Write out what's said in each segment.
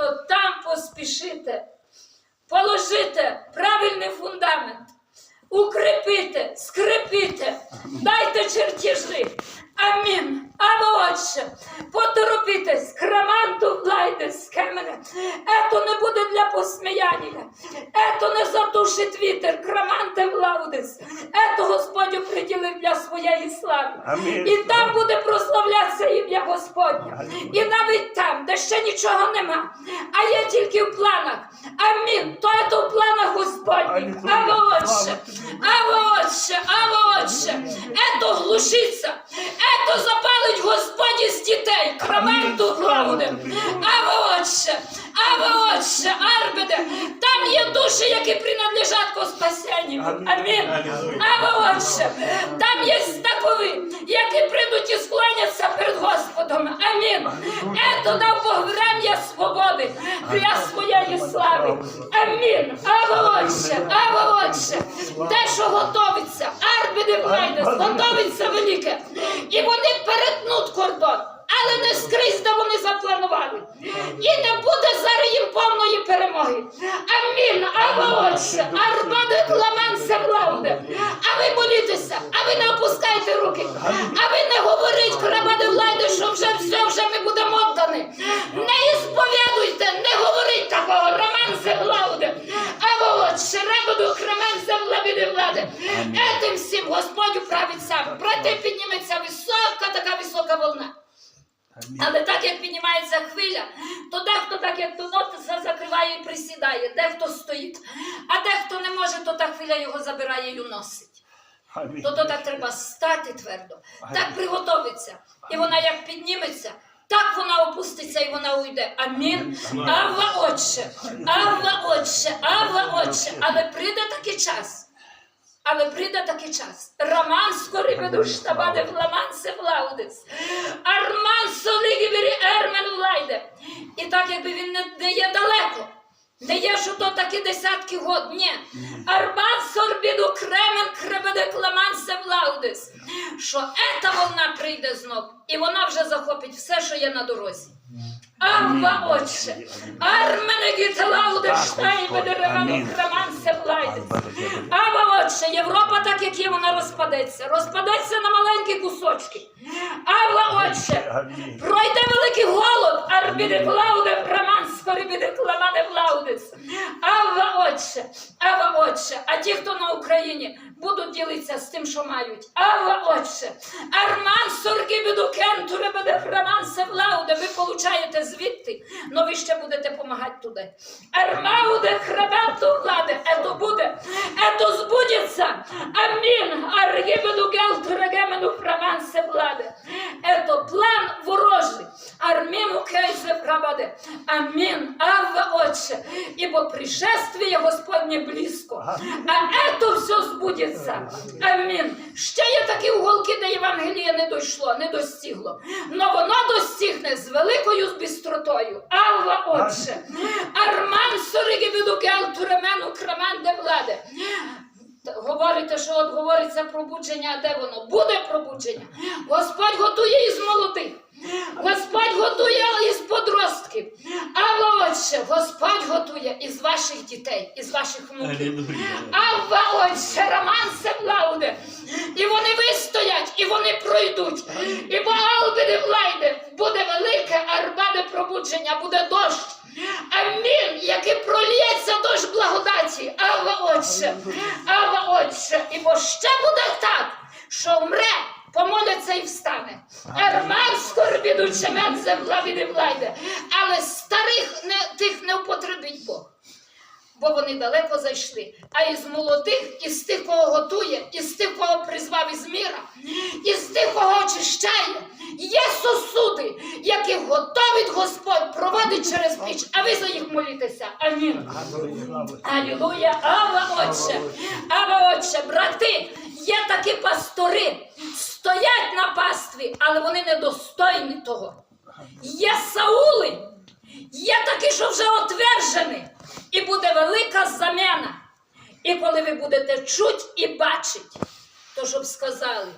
то там поспішите, положите правильний фундамент, укріпите, скрепите, дайте чертежі. Амін. Амо отче, поторопітесь, краманту влайте з каменя. Ето не буде для посміяння. Ето не затушить вітер, краманте влаудис. Ето Господь приділив для своєї слави. Амінь. І там буде прославлятися ім'я Господня. І навіть там, де ще нічого нема, а є тільки в планах. Амінь. То це в планах Господніх. А Амо А амо отче, амо отче. Ето глушиться, ето запалить Господь із дітей. Краменту Амінь. Тобі. Амо отче, амо отче, арбеде. Там є душі, які принадлежать ко спасенню. Амінь. Амін. Алілуя. Отче. Там є такові, які прийдуть і склоняться перед Господом. Амін. Ето дав Бог врем'я свободи для своєї слави. Амін. Амо отче, амо отче. Те, що готовиться, арбіди вайдес, готовиться велике. І вони перетнуть кордон. Але не скрізь, де вони запланували. І не буде зараз їм повної перемоги. Амін. Амо отче. Арбаде кламансе влауде. А ви молітеся, а ви не опускайте руки. А ви не говоріть, крабаде влади, що вже все, вже ми будемо віддані. Не ісповідуйте, не говоріть такого. Влади. Етим всім Господь управить сам. Брати підніметься висока, така висока волна. Але так як піднімається хвиля, то дехто так як тонот закриває і присідає, дехто стоїть, а дехто не може, то та хвиля його забирає і уносить. Амінь. То, то так треба стати твердо, так приготовиться. І вона як підніметься, так вона опуститься і вона уйде. Амін. Авва Отче, Авва Отче, Авва Отче. Але прийде такий час. Але прийде такий час. Роман скорі веду штабаде фламан се влаудис. Арман солігібері ермен влайде. І так, якби він не, є далеко. Не є, що то такі десятки год. Ні. Арман сорбіду кремен кребеде кламан се влаудис. Що ета волна прийде знов. І вона вже захопить все, що є на дорозі. Авва Отче, Армене гіталауде штайбеде ревену Амінь. креман отче, Європа, так як є, вона розпадеться. Розпадеться на маленькі кусочки. Ава отче, пройде великий голод, арбіде клауде, роман скорі біде кламане влаудис. Ава отче, ава отче, а ті, хто на Україні, будуть ділитися з тим, що мають. Ава отче, арман сорги біду кентуре буде роман се влауде, ви получаєте звідти, но ви ще будете допомагати туди. Армауде хребету влади, ето гелтурегемену фрамансе влади. Ето план ворожий. Арміну кейзе прабаде. Амін. Авва отче. Ибо пришествие Господне близько. А ето все збудеться. Амін. Ще є такі уголки, де Євангеліє не дійшло, не достигло. Но воно достигне з великою бістротою. Авва отче. Арман гелтуремену краманде влади. Говорите, що от говориться пробудження, а де воно? Буде пробудження. Господь готує із молодих. Господь готує із подростків. Алло, отче, Господь готує із ваших дітей, із ваших внуків. Авва отче, Роман Семлауде. І вони вистоять, і вони пройдуть. І бо Албиде влайде буде велике арбаде пробудження, буде дощ. Амін, який пролється дощ благодаті. Ава отче, отче. І бо ще буде так, що вмре, помоляться і встане. Арман скорбіду чемен земля від влайде. Але старих не, тих не употребить Бог бо вони далеко зайшли. А із молодих, із тих, кого готує, із тих, кого призвав із міра, із тих, кого очищає, є сосуди, яких готовить Господь проводить через піч, а ви за їх молітеся. Амін. Алілуя, Ава Отче, Отче, брати, є такі пастори, стоять на пастві, але вони недостойні того. Є Саули, є такі, що вже отвержені, і буде велика заміна. І коли ви будете чуть і бачить, то щоб сказали,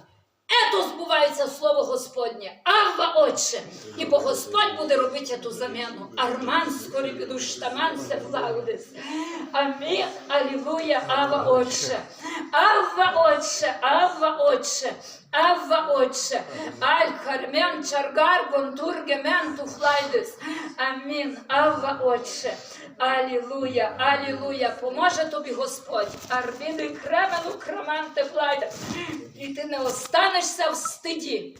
Ето збувається слово Господнє. Авва, Отче. І бо Господь буде робити ту заміну. Арман скорі піду штаман се флаудис. Амін. Алілуя, Ава, Отче. Авва, Отче, Авва, Отче. Авва, Отче. Аль хармен чаргар гонтур гемен ту флайдис. Амін. Авва, Отче. Алілуя, алілуя. Поможе тобі Господь. Арміни кремену креманте флайда. І ти не останешся в стиді.